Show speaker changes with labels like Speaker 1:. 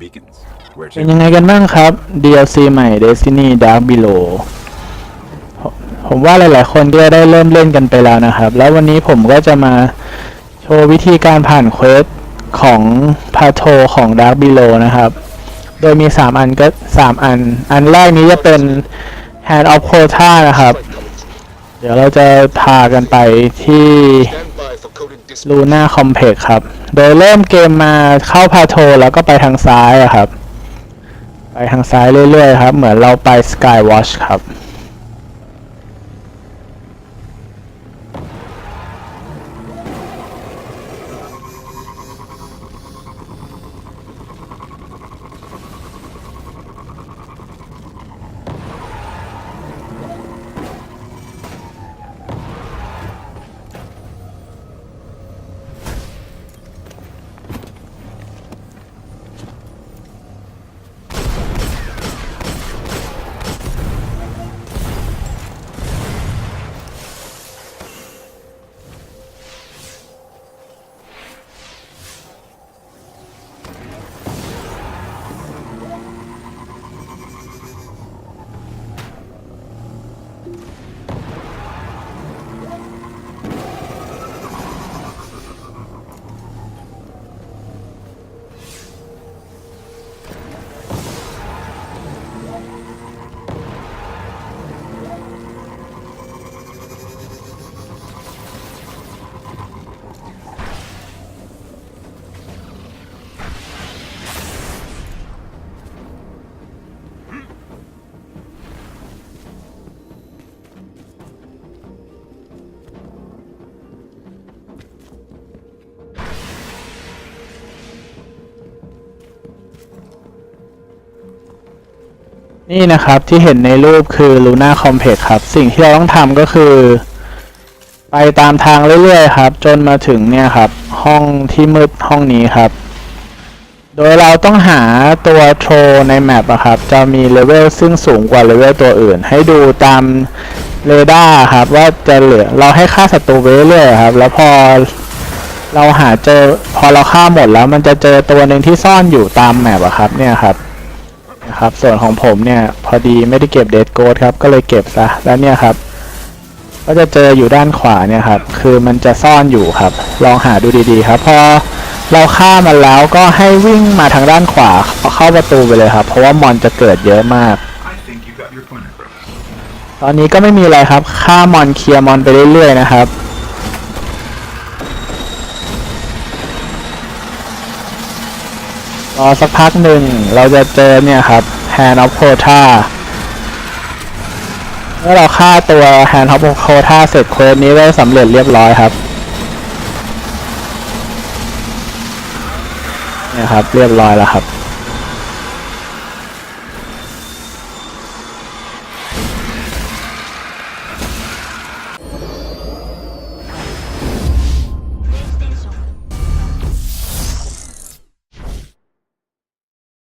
Speaker 1: Beacons. Where
Speaker 2: เป็นยังไงกันบ้างครับ DLC ใหม่ Destiny Dark Below ผมผมว่าหลายๆ คนก็ได้เริ่มเล่นกันไปแล้วนะครับ แล้ววันนี้ผมก็จะมาโชว์วิธีการผ่านเควสของพาโทของ Dark Below นะครับ โดยมี 3 อันก็ 3 อัน อันแรกนี้จะเป็น Hand of Quota นะครับ เดี๋ยวเราจะพากันไปที่
Speaker 3: Stand
Speaker 2: ลูน่าคอมเพกครับ โดยเริ่มเกมมาเข้าพาโทแล้วก็ไปทางซ้ายครับ ไปทางซ้ายเรื่อยๆครับ เหมือนเราไปสกายวอชครับ นี่นะครับที่เห็นในรูปคือ Luna Complex ครับ สิ่งที่เราต้องทำก็คือ ไปตามทางเรื่อยๆครับ จนมาถึงเนี่ยครับ ห้องที่มืดห้องนี้ครับ โดยเราต้องหาตัวโทรในแมปอะครับ จะมีเลเวลซึ่งสูงกว่าเลเวลตัวอื่น ให้ดูตามเรดาร์ครับว่าจะเหลือเราให้ฆ่าศัตรูไปเรื่อยๆครับ แล้วพอเราหาเจอพอเราฆ่าหมดแล้วมันจะเจอตัวหนึ่งที่ซ่อนอยู่ตามแมปอะครับเนี่ยครับ นะครับ ส่วนของผมเนี่ยพอดีไม่ได้เก็บเดดโกดครับก็เลยเก็บซะแล้วเนี่ยครับ ก็จะเจออยู่ด้านขวาเนี่ยครับ คือมันจะซ่อนอยู่ครับ ลองหาดูดีๆครับ พอเราฆ่ามันแล้วก็ให้วิ่งมาทางด้านขวาเข้าประตูไปเลยครับ เพราะว่ามอนจะเกิดเยอะมากตอนนี้ก็ไม่มีอะไรครับ ฆ่ามอนเคลียร์มอนไปเรื่อยๆนะครับ รอสักพักหนึ่งเราจะเจอเนี่ยครับ Hand of Quota เมื่อเราฆ่าตัว Hand of Quota เสร็จเควสนี้ได้สำเร็จเรียบร้อยครับเนี่ยครับ เรียบร้อยแล้วครับ